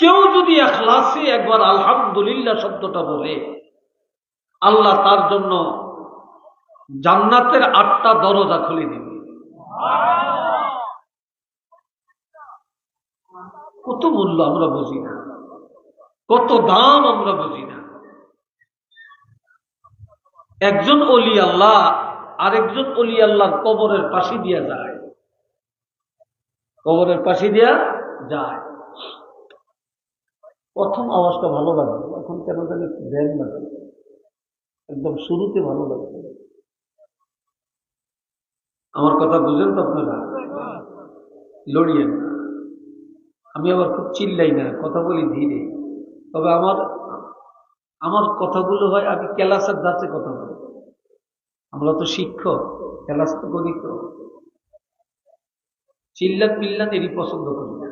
কেউ যদি এখলাসে একবার আলহামদুলিল্লাহ শব্দটা বলে, আল্লাহ তার জন্য জান্নাতের আটটা দরজা খুলে দিবে। কত মূল্য আমরা বুঝি না। কত দাম আমরা বুঝি না। একজন অলি আল্লাহ আরেকজন অলি আল্লাহর কবরের পাশে দিয়া যায়। কবরের পাশে দিয়া যায়। প্রথম আওয়াজটা ভালো লাগবে এখন কেন জানি একটু না একদম শুরুতে ভালো লাগবে আমার কথা বুঝেন তো আপনারা? লড়িয়েন না। আমি আবার খুব চিল্লাই না, কথা বলি ধীরে। তবে আমার আমার কথাগুলো হয়, আমি ক্লাসের দাঁতে কথা বলি। আমরা তো শিক্ষক ক্যালাস তো করি তো। চিল্লান মিল্লান এরই পছন্দ করি না।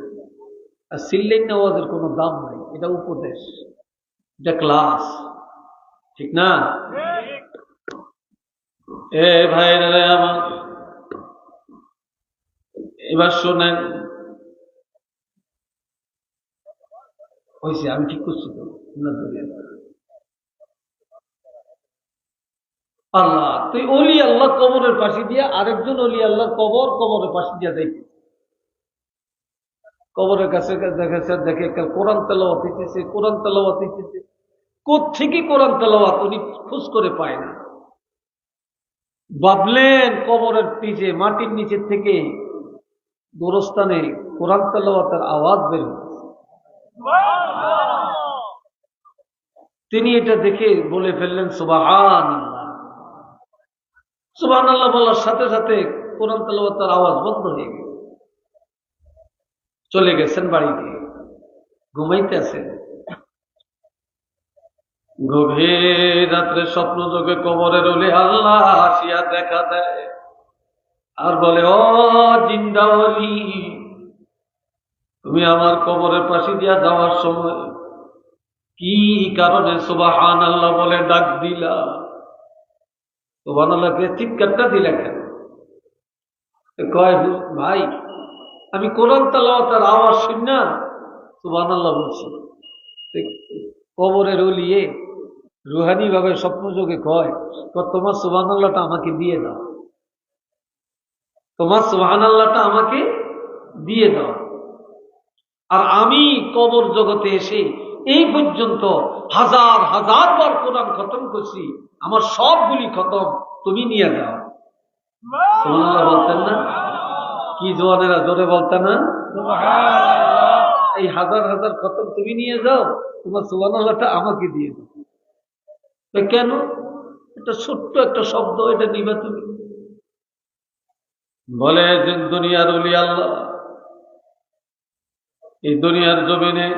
আর সিল্লাইন নেওয়াজের কোনো দাম এটা উপদেশ। এটা ক্লাস ঠিক না? এ ভাইরা আমার। এবার শোনেন। হয়েছে আমি ঠিক করছি তো। আল্লাহ, তুই অলি আল্লাহ কবরের পাশে দিয়া আরেকজন অলি আল্লাহর কবর কবরের পাশে দিয়া দেখি কবরের কাছে দেখেছে, দেখে কোরআন তেলাওয়াত হইতেছে, কোরআন তেলাওয়াত হইতেছে। কোথেকে কোরআন তেলাওয়াত? উনি খুশ করে পায় না। ভাবলেন কবরের নিচে মাটির নিচে থেকে গোরস্থানে কোরআন তেলাওয়াতের আওয়াজ বের তিনি এটা দেখে বলে ফেললেন সুবাহান সুবাহান আল্লাহ বলার সাথে সাথে কোরআন তেলাওয়াতের আওয়াজ বন্ধ হয়ে গেল চলে গেছেন বাড়িতে। ঘুমাইতে আছেন গভীর রাত্রে স্বপ্ন যোগে কবরের ওলে আল্লাহ আসিয়া দেখা দেয়। আর বলে, ও জিন্দাওয়ালি তুমি আমার কবরের পাশে দিয়া যাওয়ার সময় কি কারণে সুবাহান আল্লাহ বলে ডাক দিলা? সুবাহান আল্লাহকে চিৎকারটা দিলা কেন? কয়, ভাই আমি কোরআন তালাওয়াতার আওয়াজ শুন না সুবাহান আল্লাহ বলছি কবরের ওলিয়ে রুহানি ভাবে স্বপ্নযোগে কয় তোমার সুবাহান আল্লাহটা আমাকে দিয়ে দাও। তোমার সুবাহান আল্লাহটা আমাকে দিয়ে দাও। আর আমি কবর জগতে এসে এই পর্যন্ত হাজার হাজার বার কোরআন খতম করছি, আমার সবগুলি খতম তুমি নিয়ে যাও। বলতেন না? কি জোয়ানেরা জোরে বলতেন না? এই হাজার হাজার খতম তুমি নিয়ে যাও তোমার সুবহানাল্লাহটা আমাকে দিয়ে দাও। তো কেন? এটা ছোট্ট একটা শব্দ এটা নিবা তুমি। বলে যে দুনিয়ার উলি আল্লাহ এই দুনিয়ার জমিনে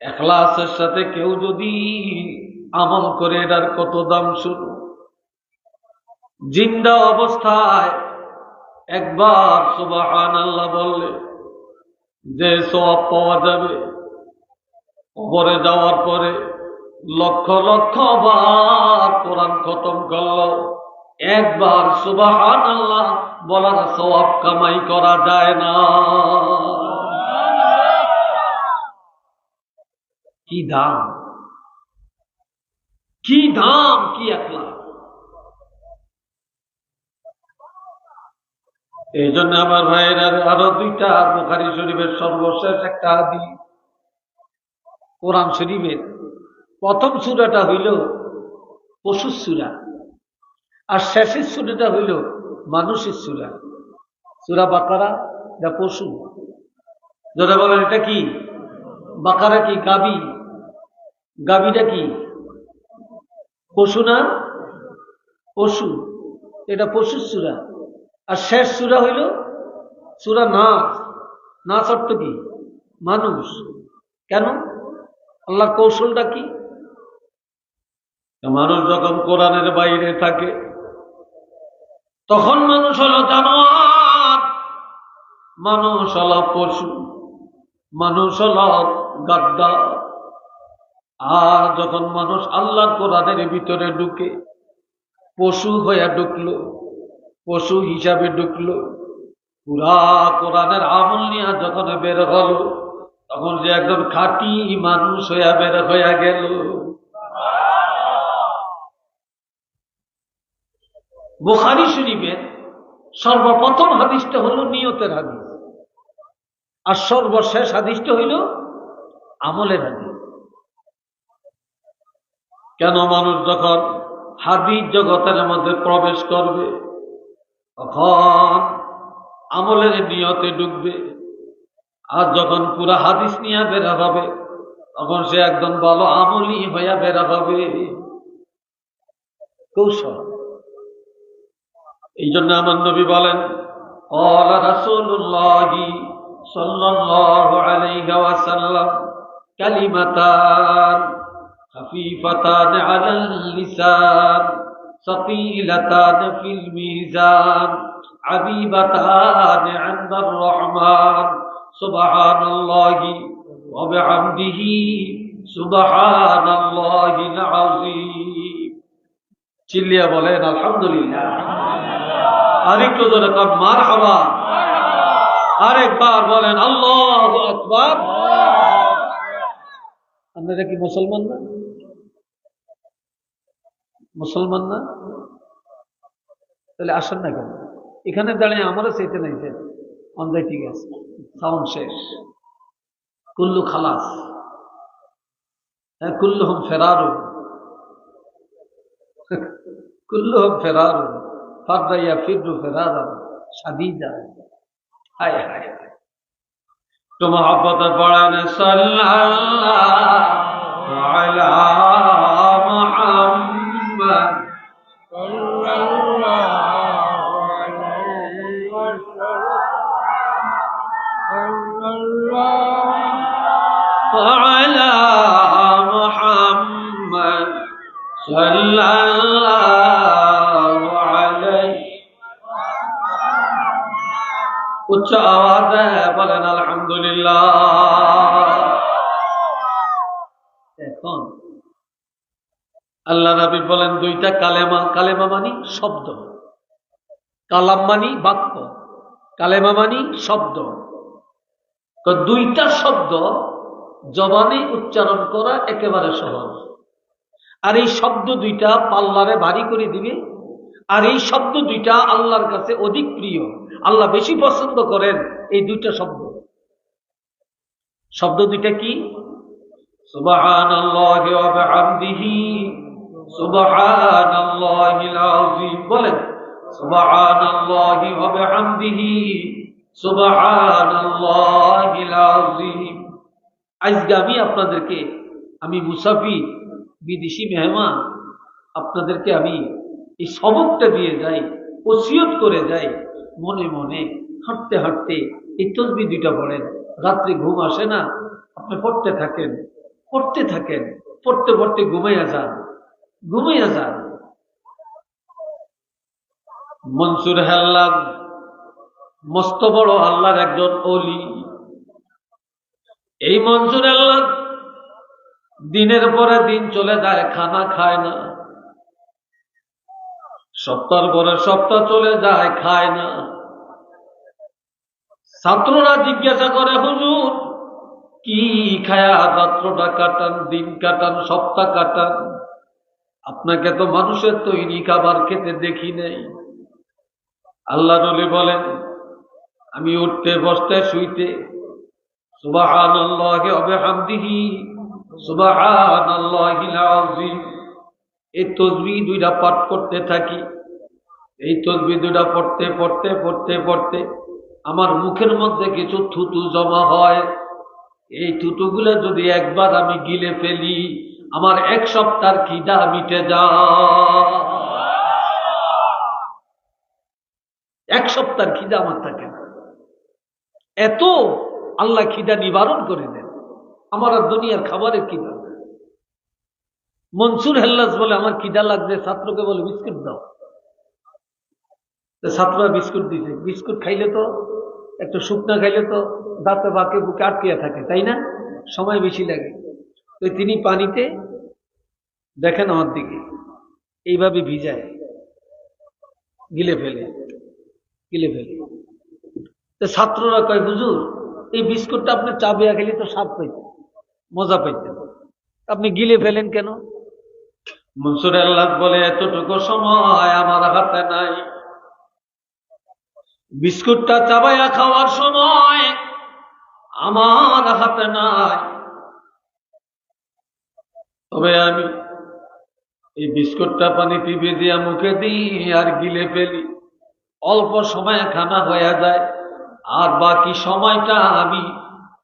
এখলাসের সাথে কেউ যদি আমল করে এটার কত দাম শুরু জিন্দা অবস্থায় একবার সুবাহান আল্লাহ বললে, যে সব পাওয়া যাবে। কবরে যাওয়ার পরে লক্ষ লক্ষ বার কোরআন খতম করল। একবার সুবাহান আল্লাহ বলার সব কামাই করা যায় না। কি দাম? কি দাম? কি একলা? এই জন্য আমার ভাইয়ের, আরও দুইটা বুখারি শরীফের সর্বশেষ একটা আদি কোরআন শরীফের প্রথম সুরাটা হইল পশুর সুরা আর শেষের সুরাটা হইল মানুষের সুরা। সুরা বাকারা যা পশু? যারা বলেন, এটা কি? বাকারা কি গাবি? গাবিটা কি? পশু না? পশু। এটা পশুর সুরা। আর শেষ সুরা হইল সুরা নাচ নাচ অর্থ কি? মানুষ। কেন? আল্লাহ কৌশলটা কি? মানুষ যখন কোরআনের বাইরে থাকে, তখন মানুষ হলো জানোয়ার। মানুষ হলো পশু। মানুষ হলো গাদ্দা। আর যখন মানুষ আল্লাহ কোরআনের ভিতরে ঢুকে, পশু হয়ে ঢুকলো পশু হিসাবে ঢুকলো। পুরা কোরআনের আমল নিয়ে যখন বের হলো, তখন যে একজন খাঁটি মানুষ হইয়া বের হইয়া গেল। বুখারি শরীফের সর্বপ্রথম হাদিসটা হলো নিয়তের হাদিস। আর সর্বশেষ হাদিসটা হইল আমলের হাদিস। কেন মানুষ যখন হাদিস জগতের মধ্যে প্রবেশ করবে তখন আমলের নিয়তে ডুববে আর যখন পুরা হাদিস নিয়ে বেরা হবে তখন সে একদম ভালো আমলি হইয়া বেরা হবে কৌশল এই জন্য আমার নবী বলেন قال رسول الله صلى الله عليه وسلم كلمتان خفيفتان على اللسان ثقيلتان في الميزان عبيبتان عند الرحمن سبحان الله وبحمده سبحان الله العظيم চিল্লিয়া বলেন আলহামদুলিল্লাহ আরেকটু ধরে কর মার হাওয়া আরেকবার বলেন আল্লাহ আকবার আপনারা কি মুসলমান না মুসলমান না? তাহলে আসেন না কেন? এখানে দাঁড়িয়ে আমারও চাইতে নাই যে অঞ্জয় ঠিক আছে সাউন্ড শেষ। কুল্লু খালাস। হ্যাঁ কুল্লু হম ফেরারু কুল্লু হম ফেরারু ফারদাইয়া ফিরু ফেরারা সাদিদা হায় হায়। তো মোহাম্মত পড়েন সাল্লাল্লাহু উচ্চ আওয়াজে বলেন আলহামদুলিল্লাহ। এখন আল্লাহ নবী বলেন দুইটা কালেমা কালেমা মানি শব্দ, কালাম মানি বাক্য, কালেমা মানি শব্দ। তো দুইটা শব্দ জবানে উচ্চারণ করা একেবারে সহজ। আর এই শব্দ দুইটা পাল্লারে ভারী করে দিবে আর এই শব্দ দুইটা আল্লাহর কাছে অধিক প্রিয়। আল্লাহ বেশি পছন্দ করেন এই দুইটা শব্দ। শব্দ দুইটা কি? বলেন আজকে আমি আপনাদেরকে, আমি মুসাফি বিদেশি মেহমান, আপনাদেরকে আমি এই সবকটা দিয়ে যাই ওসিয়ত করে যাই মনে মনে হাঁটতে হাঁটতে এই তসবি দুইটা পড়েন। রাত্রে ঘুম আসে না, আপনি পড়তে থাকেন পড়তে থাকেন, পড়তে পড়তে ঘুমাইয়া যান ঘুমাইয়া যান। মনসুর হেল্লাদ, মস্ত বড় আল্লাহর একজন অলি এই মনসুর আল্লাহ দিনের পরে দিন চলে যায়, খানা খায় না। সপ্তাহ পরে সপ্তাহ চলে যায়, খায় না। ছাত্ররা জিজ্ঞাসা করে, হুজুর, কি খায়া রাত্রটা কাটান, দিন কাটান, সপ্তাহ কাটান? আপনাকে তো মানুষের তৈরি খাবার খেতে দেখি নেই। আল্লাহ নলি বলেন, আমি উঠতে, বসতে, শুইতে, সুবহানাল্লাহি ওয়া বিহামদিহি, সুবহানাল্লাহিল আযীম, এই তসবিহ দুইটা পাঠ করতে থাকি। এই তসবিহ দুইটা পড়তে পড়তে পড়তে পড়তে আমার মুখের মধ্যে কিছু থুতু জমা হয়। এই থুতুগুলো যদি একবার আমি গিলে ফেলি, আমার এক সপ্তাহের খিদা মিটে যা এক সপ্তাহের খিদা আমার থাকে না। এত আল্লাহ খিদা নিবারণ করে দেন। আমার আর দুনিয়ার খাবারের দরকার মনসুর হেল্লাস বলে, আমার খিদা লাগছে ছাত্রকে বলে, বিস্কুট দাও। ছাত্ররা বিস্কুট দিছে। বিস্কুট খাইলে তো, একটু শুকনা খাইলে তো দাঁতে বাকে বুকে আটকিয়া থাকে, তাই না? সময় বেশি লাগে। তো তিনি পানিতে দেখেন আমার দিকে, এইভাবে ভিজায়, গিলে ফেলে গিলে ফেলে। তো ছাত্ররা কয়, হুজুর, এই বিস্কুটটা আপনি চাবিয়া খেলে তো স্বাদ পাইতেন, মজা পাইতেন। আপনি গিলে ফেলেন কেন? মনসুর আল্লাহ বলে, এতটুকু সময় আমার হাতে নাই। বিস্কুটটা চাবাইয়া খাওয়ার সময় আমার হাতে নাই। তবে আমি এই বিস্কুটটা পানিতে ভেজিয়া মুখে দিই আর গিলে ফেলি। অল্প সময় খানা হয়ে যায়, আর বাকি সময়টা আমি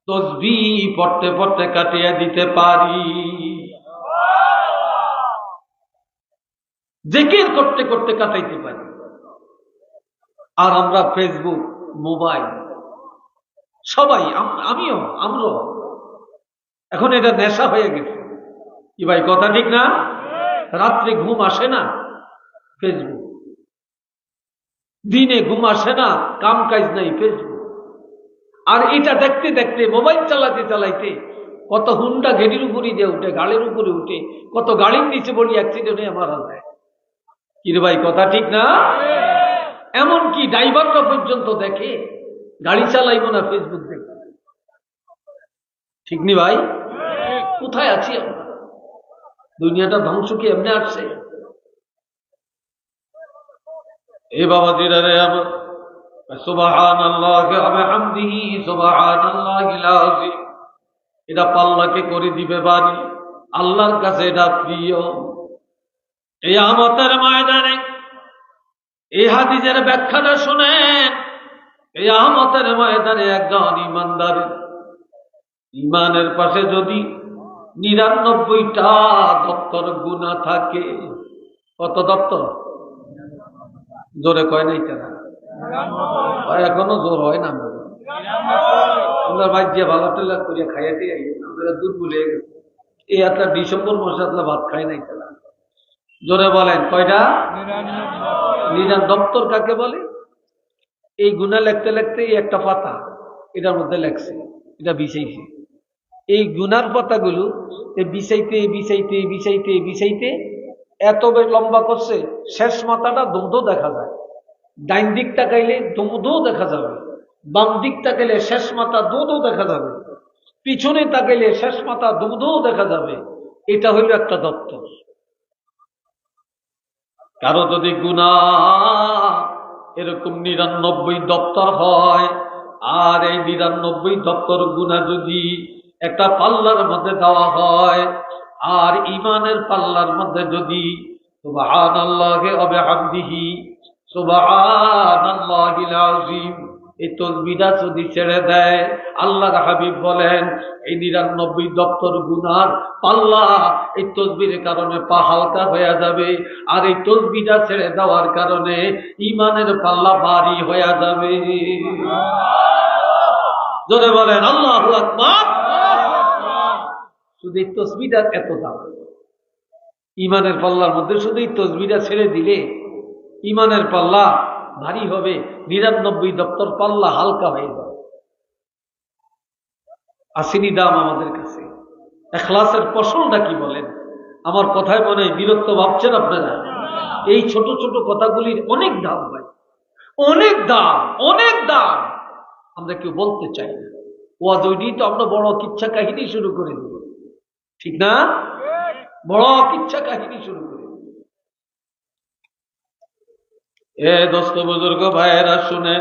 তসবি পড়তে পড়তে কাটিয়ে দিতে পারি। জেকের করতে করতে কাটাইতে পারি। আর আমরা ফেসবুক মোবাইল, সবাই আমিও, আমরাও। এখন এটা নেশা হয়ে গেছে। কি ভাই, কথা ঠিক না? রাত্রে ঘুম আসে না ফেসবুক দিনে ঘুম আসে না, কাম কাজ নাই ফেসবুক আর এটা দেখতে দেখতে, মোবাইল চালাতে চালাইতে, কত হুন্ডা ঘেটির উপরে দিয়ে উঠে গাড়ির উপরে উঠে, কত গাড়ির নিচে বলি অ্যাক্সিডেন্ট মারা যায়। কিরে ভাই, কথা ঠিক না? এমন কি ড্রাইভাররা পর্যন্ত দেখে, গাড়ি চালাইব না ফেসবুক দেখে। ঠিক নি ভাই? কোথায় আছি দুনিয়াটা ধ্বংস কি এমনি আসছে? এ বাবা জিরা রে আমার আল্লাহ হামদিহি সুবাহান আল্লাহ এটা পাল্লাকে করে দিবে বাড়ি আল্লাহর কাছে এটা প্রিয়। এই আমতের ময়দানে এই হাদিজের ব্যাখ্যাটা শুনেন এই আহমতের ময়দানে একজন ইমানদার, ইমানের পাশে যদি নিরানব্বইটা দপ্তর গুণা থাকে, কত দপ্তর জোরে কয় নাই হয় এখনও জোর হয় না। আমরা। ভাই যে ভালো টেলা করিয়া খাইয়াতে আমরা দুধ ভুলে গেছে। এই একটা ডিসেম্বর মাসে আপনার ভাত খাই নাই তারা জোরে বলেন কয়টা? নিরান দপ্তর কাকে বলে? এই গুণা লিখতে লিখতে এই একটা পাতা এটার মধ্যে লেখছে এটা বিছাইছে এই গুনার পাতাগুলো এই বিছাইতে বিছাইতে বিছাইতে বিছাইতে এত লম্বা করছে শেষ মাথাটা দুধও দেখা যায়। ডাইন দিক তাকাইলে দুধও দেখা যাবে। বাম দিক তাকাইলে শেষ মাথা দুধও দেখা যাবে। পিছনে তাকাইলে শেষ মাথা দুধও দেখা যাবে। এটা হইল একটা দপ্তর। কারও যদি গুণা এরকম নিরানব্বই দপ্তর হয়, আর এই নিরানব্বই দপ্তর গুণা যদি একটা পাল্লার মধ্যে দেওয়া হয়, আর ইমানের পাল্লার মধ্যে যদি সুবাহ আল্লাহে অবে হামদিহি সুবাহ আল্লাহ আজিম এই তসবিটা যদি ছেড়ে দেয়, আল্লাহর হাবিব বলেন, এই নিরানব্বই দপ্তর গুনার পাল্লা, এই তসবির কারণে পা হালকা হয়ে যাবে। আর এই তসবিটা ছেড়ে দেওয়ার কারণে ইমানের পাল্লা ভারী হয়ে যাবে। জোরে বলেন, আল্লাহ শুধু এই তসবিটার এত দাম। ইমানের পাল্লার মধ্যে শুধু এই তসবিটা ছেড়ে দিলে ইমানের পাল্লা ভারী হবে, নিরানব্বই দপ্তর পাল্লা হালকা হয়ে যাবে। আসেনি দাম আমাদের কাছে। এখলাসের ফসলটা কি বলেন? আমার কথায় মনে হয় বিরক্ত ভাবছেন আপনারা? এই ছোট ছোট কথাগুলির অনেক দাম ভাই। অনেক দাম অনেক দাম। আমরা কেউ বলতে চাই না। ওয়াজ ওইটি তো আমরা বড় কিচ্ছা কাহিনী শুরু করে দিই ঠিক না? বড় কিচ্ছা কাহিনী শুরু করে দিই এ দোস্ত বুজুর্গ ভাইয়েরা, শুনে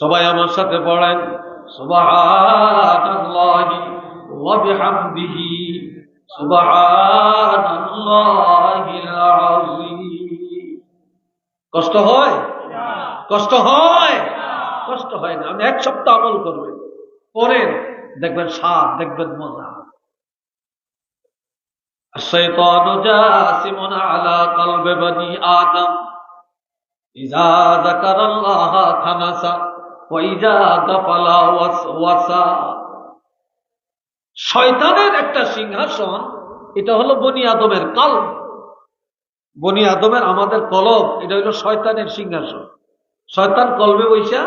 সবাই আমার সাথে পড়েন। সুবহানাল্লাহি ওয়া বিহামদিহি। সুবহানাল্লাহিল কষ্ট হয়? কষ্ট হয়? কষ্ট হয় না। আপনি এক সপ্তাহ আমল করবেন পরেন দেখবেন স্বাদ, দেখবেন মজা। الشيطان جاسم على قلب بني آدم إذا ذكر الله خنس وإذا غفل وسوس শয়তানের একটা সিংহাসন এটা হলো বনি আদমের কাল বনি আদমের আমাদের কলব এটা হলো শয়তানের সিংহাসন শয়তান কলবে বৈশা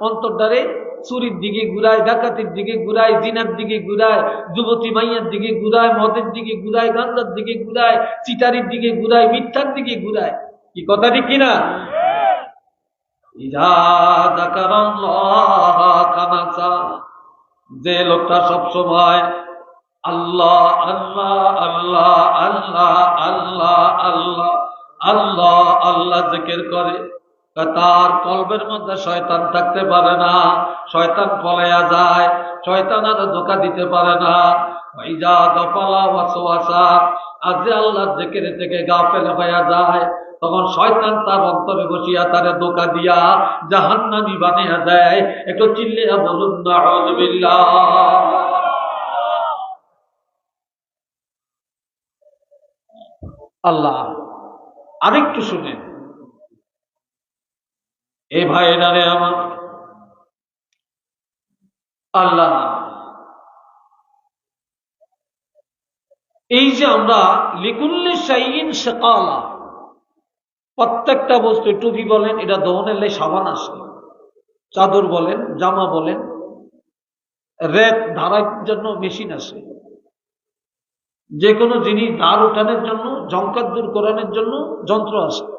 অন্তর্দ্বারে চুরির দিকে ঘুরায়, ডাকাতির দিকে ঘুরায়, জিনার দিকে ঘুরায়, যুবতী মাইয়ার দিকে ঘুরায়, মদের দিকে ঘুরায় গান্দার দিকে ঘুরায় চিটারির দিকে ঘুরায়, মিথ্যার দিকে ঘুরায়। কি কথা ঠিক কিনা? যে লোকটা সব সময় আল্লাহ আল্লাহ আল্লাহ আল্লাহ আল্লাহ আল্লাহ আল্লাহ আল্লাহ জিকির করে। তার কলবের মধ্যে শয়তান থাকতে পারে না। শয়তান পলাইয়া যায়, শয়তান আর ধোকা দিতে পারে না। ওইজা দফালা ওয়াসওয়াসা আজ যে আল্লাহর জিকির থেকে গাফেল হইয়া যায়, তখন শয়তান তার অন্তরে বসিয়া তারে ধোকা দিয়া জাহান্নামি বানিয়া দেয়। একটু চিল্লিয়া বলুন না আল্লাহ, আরেকটু শুনেন। এ ভাইরা রে আমার আল্লাহ এই যে আমরা লিকুল্লি সাইন শেকালা, প্রত্যেকটা বস্তু, টুপি বলেন, এটা দহনের লাই সাবান আসে। চাদর বলেন, জামা বলেন রেত ধারার জন্য মেশিন আসে। যে কোনো জিনিস ধার উঠানোর জন্য জঙ্কার দূর করানোর জন্য যন্ত্র আসে।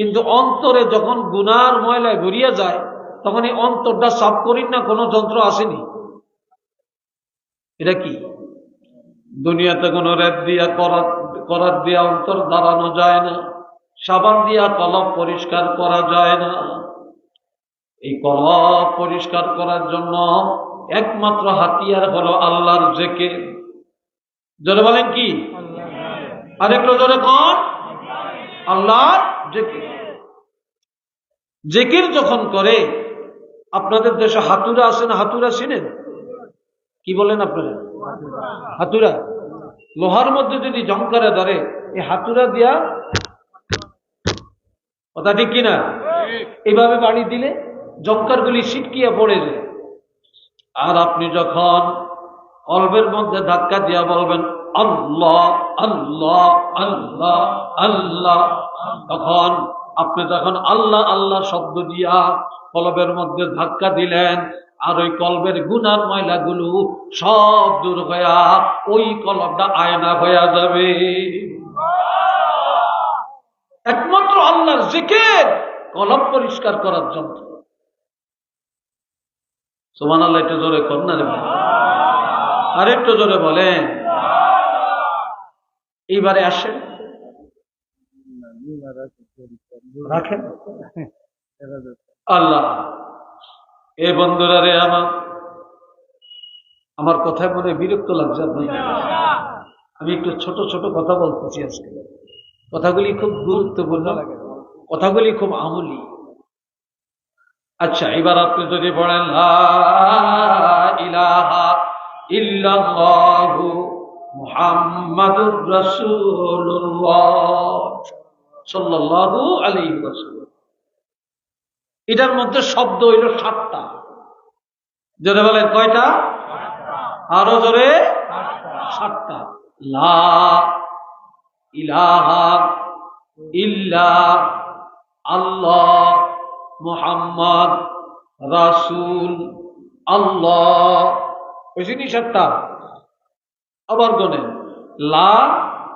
কিন্তু অন্তরে যখন গুনার ময়লায় ভরিয়া যায়, তখন এই অন্তরটা সাফ করি না কোনো যন্ত্র আসেনি। এটা কি? দুনিয়াতে কোনো রেত দিয়া করার দিয়া অন্তর দাঁড়ানো যায় না। সাবান দিয়া কলব পরিষ্কার করা যায় না। এই কলব পরিষ্কার করার জন্য একমাত্র হাতিয়ার হলো আল্লাহর জেকে জোরে বলেন কি? আরেকটু জোরে কন। আল্লাহর জেকে জেকির। যখন করে, আপনাদের দেশে হাতুরা আছে না হাতুরা চিনেন? কি বলেন আপনারা? হাতুরা। লোহার মধ্যে যদি জঙ্কারে ধরে, এই হাতুরা দিয়া কথা ঠিক কিনা? এইভাবে বাড়ি দিলে জঙ্কারগুলি ছিটকিয়া পড়ে যায়। আর আপনি যখন কলবের মধ্যে ধাক্কা দিয়া বলবেন আল্লাহ আল্লাহ আল্লাহ আল্লাহ। তখন আপনি যখন আল্লাহ আল্লাহ শব্দ দিয়া কলবের মধ্যে ধাক্কা দিলেন, আর ওই কলবের গুনার ময়লাগুলো সব দূর হইয়া ওই কলবটা আয়না হইয়া যাবে। একমাত্র আল্লাহর জিকের কলব পরিষ্কার করার যন্ত্র। সোমান আল্লাহ একটু জোরে কর না রে আর একটু জোরে বলেন। এইবারে আসেন। রাখেন। আল্লাহ, এ বন্ধুরা রে আমার আমার কথায় মনে বিরক্ত লাগছে আপনাদের। আমি একটু ছোট ছোট কথা বলতেছি আজকে। কথাগুলি খুব গুরুত্বপূর্ণ লাগে কথাগুলি খুব আমলি। আচ্ছা এবার আপনি যদি বলেন ইলাহা ইল্লাল্লাহু মুহাম্মাদুর আলাইহি ওয়াসাল্লাম। এটার মধ্যে শব্দ হইল সাতটা। জোরে বলেন, কয়টা? আরও জোরে? সাতটা। লা ইলাহা ইল্লা আল্লাহ আল্লাহ। বুঝি নি সাতটা? আবার গনেন লা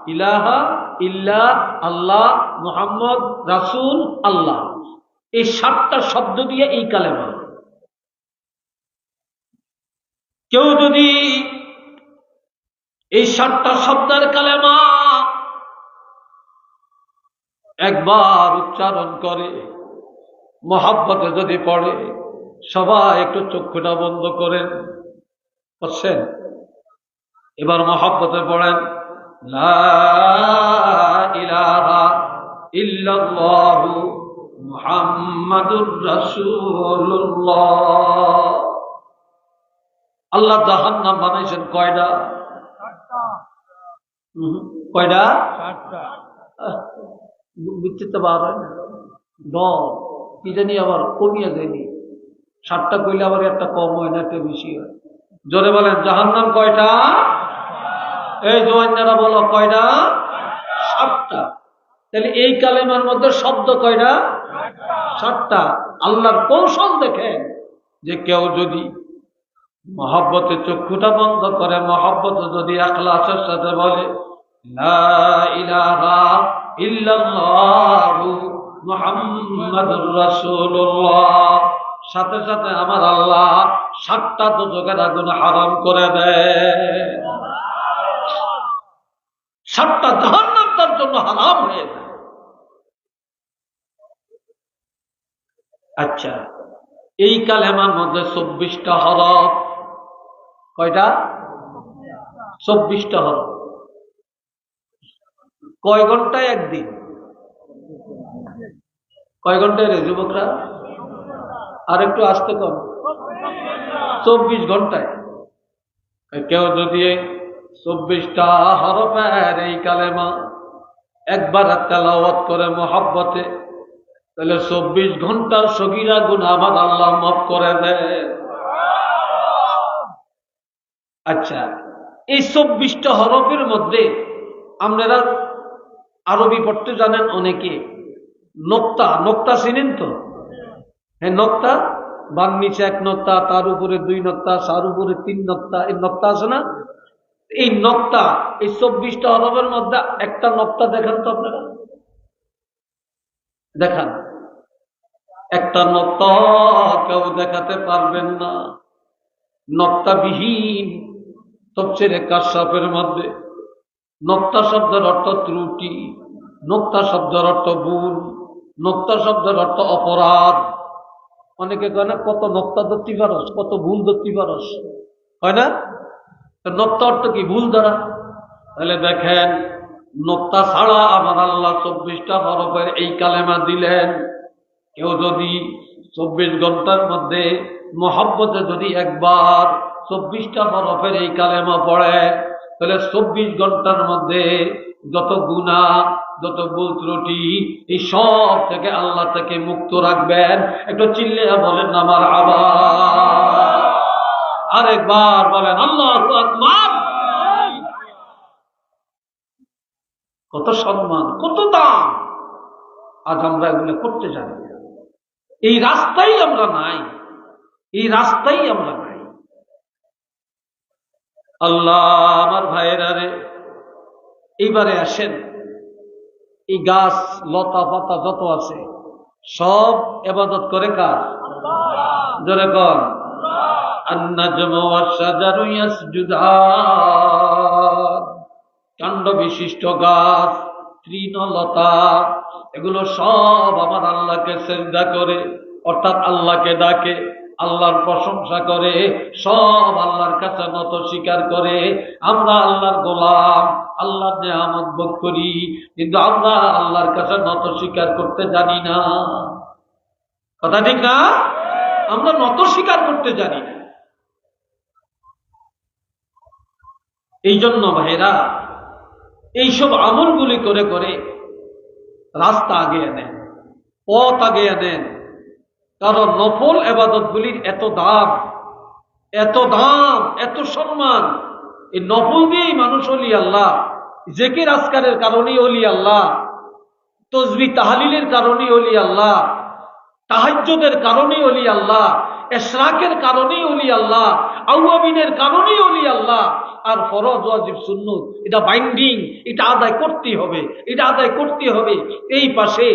ইলাহা ইল্লা আল্লাহ মুহাম্মদ রাসূল আল্লাহ। এই সাতটা শব্দ দিয়ে এই কালেমা। কেউ যদি এই সাতটা শব্দের কালেমা একবার উচ্চারণ করে, মহাব্বতে যদি পড়ে, সবাই একটু চক্ষুটা বন্ধ করেন। বুঝছেন এবার মহাব্বতে পড়েন ইল্লাল্লাহু মুহাম্মাদুর রাসূলুল্লাহ। আল্লাহ জাহান্নাম বানাইছেন কয়টা? কয়টা? বুঝতে তো বার হয় না। দল কি জানি আবার কমিয়ে দেয়নি। সাতটা কইলে আবার একটা কম হয় না একটা বেশি হয়। জোরে বলেন জাহান্নাম কয়টা? এই জোয়ান্নারা বলো, কয়টা? সাতটা। তাহলে এই কালেমার মধ্যে শব্দ কয়টা? সাতটা। আল্লাহর কৌশল দেখেন যে কেউ যদি মহব্বতে চক্ষুটা বন্ধ করে, মহব্বত যদি একলাসের সাথে বলে সাথে সাথে আমার আল্লাহ সাতটা দুজকের আগুন হারাম করে দেয়। সাতটা জাহান্নাম তার জন্য হারাম হয়ে যায়। আচ্ছা এই কালেমার মধ্যে চব্বিশটা হরফ কয়টা? চব্বিশটা হরফ কয় ঘন্টায় একদিন? কয় ঘন্টায় রে যুবকরা? আর একটু আসতে কম। চব্বিশ ঘন্টায়। কেউ যদি চব্বিশটা হরফের এই কালেমা। একবার তেলাওয়াত করে মহাব্বতে। তাহলে চব্বিশ ঘণ্টার সগিরা গুণ আমার আল্লাহ মাফ করে দেয় আচ্ছা এই চব্বিশটা হরফের মধ্যে আপনারা আরবি পড়তে জানেন অনেকে। নক্তা নক্তা চিনেন তো? হ্যাঁ নক্তা। বান নিচে এক নক্তা, তার উপরে দুই নক্তা তার উপরে তিন নক্তা, এই নক্তা আছে না? এই নক্তা, এই চব্বিশটা হরফের মধ্যে একটা নক্তা দেখান তো আপনারা। দেখান। একটা নক্তা কেউ দেখাতে পারবেন না। নক্তাবিহীন তফসিরে কাশ্যাপের মধ্যে। নক্তা শব্দের অর্থ ত্রুটি, নক্তা শব্দের অর্থ ভুল, নক্তা শব্দের অর্থ অপরাধ। অনেকে কয় না, কত নক্তা ধরতে পারস, কত ভুল ধরতে পারস। হয় না? নক্তা অর্থ কি? ভুল দ্বারা তাহলে দেখেন, নক্তা ছাড়া আমার আল্লাহ চব্বিশটা হরফের এই কালেমা দিলেন। কেউ যদি চব্বিশ ঘণ্টার মধ্যে মহাব্বতে যদি একবার চব্বিশটা হরফের এই কালেমা পড়ে, তাহলে চব্বিশ ঘণ্টার মধ্যে যত গুণা যত ভুল ত্রুটি, এই সব থেকে আল্লাহ থেকে মুক্ত রাখবেন। একটু চিল্লে বলেন, আমার আবার। আরেকবার বলেন আল্লাহ কত সম্মান কত দাম। আজ আমরা এগুলো করতে জানি এই রাস্তাই আমরা নাই। এই রাস্তাই আমরা নাই। আল্লাহ আমার ভাইয়েরা রে এইবারে আসেন। এই গাছ লতা পাতা যত আছে সব এবাদত করে কার? জোরে কর কাণ্ড বিশিষ্ট গাছ, তৃণলতা, এগুলো সব আমার আল্লাহকে শ্রদ্ধা করে, অর্থাৎ আল্লাহকে ডাকে, আল্লাহর প্রশংসা করে, সব আল্লাহর কাছে নত স্বীকার করে। আমরা আল্লাহর গোলাম, আল্লাহর নেহামত ভোগ করি, কিন্তু আমরা আল্লাহর কাছে নত স্বীকার করতে জানি না। কথা ঠিক না? আমরা নত স্বীকার করতে জানি না। এই জন্য ভাইরা এইসব আমলগুলি করে করে রাস্তা আগিয়ে নেন, পথ আগিয়ে নেন। কারণ নফল এবাদতগুলির এত দাম এত দাম, এত সম্মান। এই নফল দিয়েই মানুষ অলি আল্লাহ, জেকের আজকারের কারণেই অলি আল্লাহ, তসবি তাহালিলের কারণেই অলি আল্লাহ তাহাজ্যদের কারণেই অলি আল্লাহ, এশরাকের কারণেই অলি আল্লাহ আউয়াবিনের কারণেই অলি আল্লাহ আর ফরজ, ওয়াজিব, সুন্নত। এটা বাইন্ডিং এটা আদায় করতেই হবে, এটা আদায় করতে হবে। এই পাশে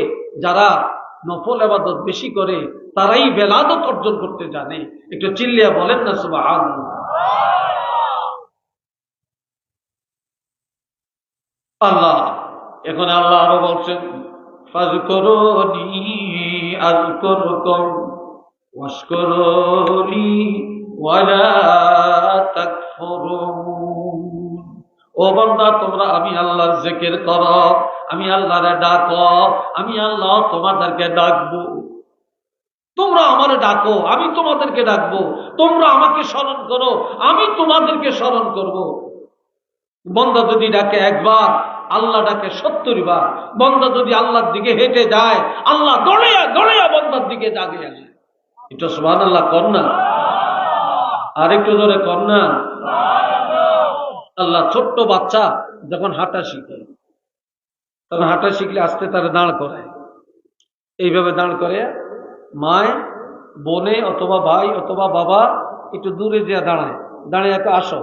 যারা নফল আবাদত বেশি করে, তারাই বেলাদত অর্জন করতে জানে। একটু চিল্লিয়া বলেন না সুবাহান আল্লাহ, এখন আল্লাহ আরও বলছেন ফাজ করি আজ ফাজকরনি আজকরকম ওয়াশকরনি ওয়ালা তাকফুরুন। ও বান্দা, তোমরা আমি আল্লাহর জিকির কর, আমি আল্লাহরে ডাক, আমি আল্লাহ তোমাদেরকে ডাকবো। তোমরা আমারে ডাকো, আমি তোমাদেরকে ডাকবো। তোমরা আমাকে স্মরণ করো, আমি তোমাদেরকে স্মরণ করব। বন্দা যদি ডাকে একবার, আল্লাহ ডাকে সত্তর বার। বন্দা যদি আল্লাহর দিকে হেঁটে যায়, আল্লাহ দড়িয়া দড়িয়া বন্দার দিকে জাগে আসে এটা সুবান আল্লাহ কর না। আর ধরে কর না। আল্লাহ ছোট্ট বাচ্চা যখন হাঁটা শিখে। তখন হাঁটা শিখলে আস্তে তারা দাঁড় করে এইভাবে দাঁড় করে মায়, বোনে অথবা ভাই অথবা বাবা একটু দূরে যে দাঁড়ায়। দাঁড়িয়ে একটু আসো।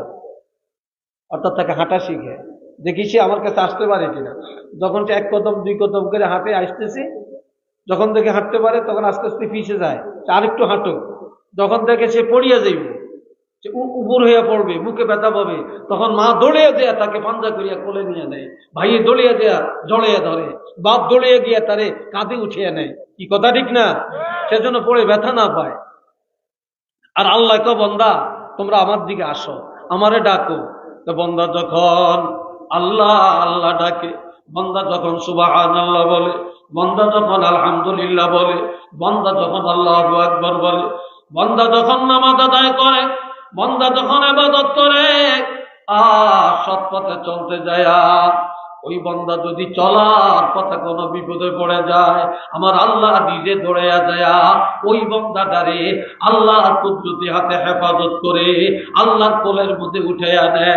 অর্থাৎ তাকে হাঁটা শিখে। দেখি সে আমার কাছে আসতে পারে কিনা। যখন সে এক কদম, দুই কদম করে হাঁটে, আসতেছে, যখন দেখে হাঁটতে পারে, তখন আস্তে আস্তে পিছিয়ে যায়। আরেকটু হাঁটো যখন দেখে সে পড়িয়া যাইব সে উপর হইয়া পড়বে, মুখে ব্যথা পাবে। তখন মা দৌড়িয়া দেয়া, তাকে পাঞ্জা করিয়া কোলে নিয়ে নেয়। ভাইয়ে দৌড়িয়া দেয়া জড়িয়ে ধরে। বাপ দৌড়িয়া গিয়া তারে কাঁধে উঠিয়ে নেয়। কি কথা ঠিক না? সেজন্য পড়ে ব্যথা না পায়। আর আল্লাহ তো বন্দা, তোমরা আমার দিকে আসো, আমারে ডাকো। তো বন্দা যখন আল্লাহ আল্লাহ ডাকে, বন্দা যখন সুবাহান আল্লাহ বলে, বন্দা যখন আলহামদুলিল্লাহ বলে, বন্দা যখন আল্লাহ আকবর বলে, বন্দা যখন নামাজ আদায় করে বন্দা যখন আবাদত করে, আর সৎ পথে চলতে যায়। ওই বন্দা যদি চলার পথে কোনো বিপদে পড়ে যায়, আমার আল্লাহ নিজে ধরে যায়। ওই বন্দা বন্দাটারে আল্লাহ কুদরতি হাতে হেফাজত করে আল্লাহর কোলের মধ্যে উঠে আনে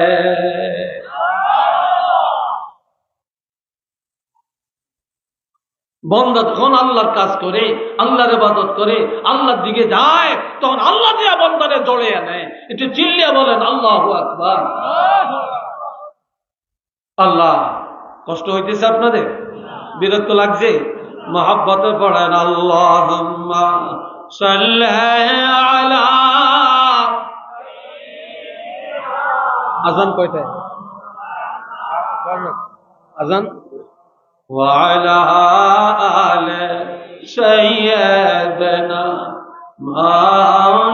বন্দা যখন আল্লাহর কাজ করে, আল্লাহর ইবাদত করে, আল্লাহর দিকে যায়, তখন আল্লাহ দিয়া বন্দারে জড়ে আনে। একটু চিল্লিয়া বলেন, আল্লাহ আকবার। আল্লাহ, কষ্ট হইতেছে আপনাদের? বিরক্ত লাগছে? মহাব্বতে পড়েন আল্লাহ আজান কয়টায়? আজান? وعلى آل سيدنا محمد